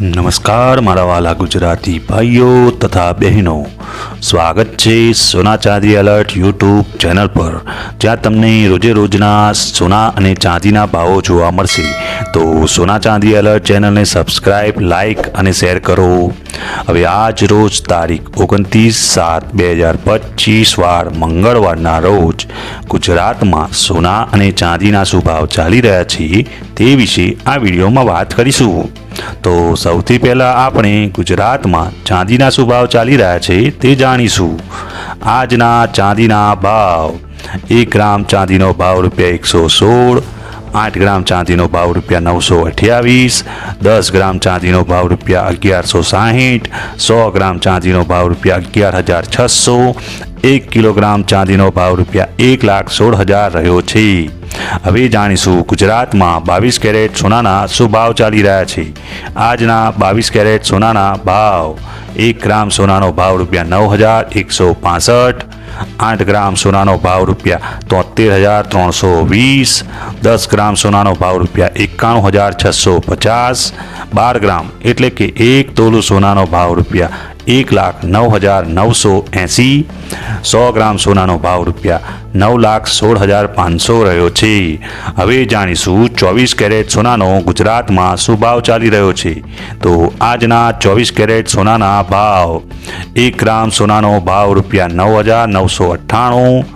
નમસ્કાર, મારા વાલા ગુજરાતી ભાઈઓ તથા બહેનો. સ્વાગત છે સોના ચાંદી એલર્ટ યુટ્યુબ ચેનલ પર. જ્યાં તમને રોજે રોજના સોના અને ચાંદીના ભાવો જોવા મળશે. તો સોના ચાંદી એલર્ટ ચેનલને સબસ્ક્રાઇબ, લાઇક અને શેર કરો. હવે આજ રોજ તારીખ ઓગણત્રીસ સાત બે હજાર પચીસ વાર મંગળવારના રોજ ગુજરાતમાં સોના અને ચાંદીના શું ભાવ ચાલી રહ્યા છે તે વિશે આ વિડીયોમાં વાત કરીશું. તો સૌથી પહેલાં આપણે ગુજરાતમાં ચાંદીના શું ભાવ ચાલી રહ્યા છે તે જાણીશું. આજના ચાંદીના ભાવ. એક ગ્રામ ચાંદીનો ભાવ રૂપિયા એકસો સોળ આઠ ગ્રામ ચાંદીનો ભાવ રૂપિયા નવસો અઠ્યાવીસ, દસ ગ્રામ ચાંદીનો ભાવ રૂપિયા અગિયારસો સાહીઠ, સો ગ્રામ ચાંદીનો ભાવ રૂપિયા અગિયાર હજાર છસો, એક કિલોગ્રામ ચાંદીનો ભાવ રૂપિયા એક લાખ સોળ હજાર રહ્યો છે. હવે જાણીશું ગુજરાતમાં બાવીસ કેરેટ સોનાના શું ભાવ ચાલી રહ્યા છે. આજના બાવીસ કેરેટ સોનાના ભાવ, એક ગ્રામ સોનાનો ભાવ રૂપિયા નવ હજાર એકસો પાસઠ આઠ ગ્રામ સોનાનો ભાવ રૂપિયા તોતેર હજાર ત્રણસો વીસ, દસ ગ્રામ સોનાનો ભાવ રૂપિયા એકાણું હજાર છસો પચાસ, બાર ગ્રામ એટલે કે એક તોલું સોનાનો ભાવ રૂપિયા એક લાખ નવ હજાર નવસો એંસી, સો ગ્રામ સોનાનો ભાવ રૂપિયા નવ લાખ સોળ હજાર પાંચસો રહ્યો છે. હવે જાણીશું ચોવીસ કેરેટ સોનાનો ગુજરાતમાં શું ભાવ ચાલી રહ્યો છે. તો આજના ચોવીસ કેરેટ સોનાના ભાવ. એક ગ્રામ સોનાનો ભાવ રૂપિયા નવ હજાર નવસો અઠ્ઠાણું,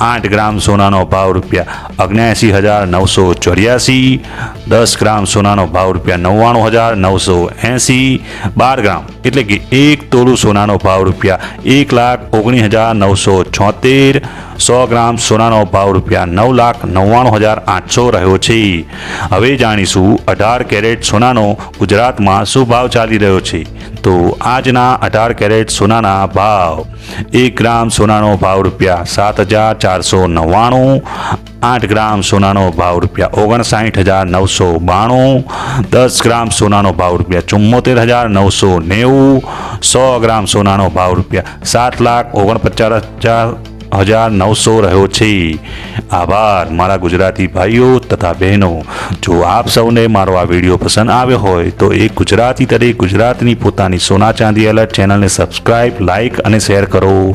આઠ ગ્રામ સોનાનો ભાવ રૂપિયા અગ્યાસી હજાર નવસો ચોર્યાસી, દસ ગ્રામ સોનાનો ભાવ રૂપિયા નવ્વાણું હજાર નવસો એંસી, બાર ગ્રામ. એટલે કે એક તોલું સોનાનો ભાવ રૂપિયા એક લાખ ઓગણીસ હજાર નવસો છોતેર સો ગ્રામ સોનાનો ભાવ રૂપિયા નવ લાખ નવ્વાણું હજાર આઠસો રહ્યો છે. હવે જાણીશું અઢાર કેરેટ સોનાનો ગુજરાતમાં શું ભાવ ચાલી રહ્યો છે. તો આજના અઢાર કેરેટ સોનાના ભાવ. એક ગ્રામ સોનાનો ભાવ રૂપિયા સાત હજાર ચારસો નવ્વાણું. આઠ ગ્રામ સોનાનો ભાવ રૂપિયા ઓગણસાઠ હજાર નવસો બાણું. દસ ગ્રામ સોનાનો ભાવ રૂપિયા ચુમ્મોતેર હજાર નવસો નેવું. સો ગ્રામ સોનાનો ભાવ રૂપિયા સાત લાખ ઓગણપચાસ હજાર હજાર નવસો રહ્યો છે. આભાર, મારા ગુજરાતી ભાઈઓ તથા બહેનો. જો આપ સૌને મારો આ વીડિયો પસંદ આવ્યો હોય, તો એક ગુજરાતી તરીકે ગુજરાતની પોતાની સોના ચાંદી એલર્ટ ચેનલને સબસ્ક્રાઇબ, લાઇક અને શેર કરો.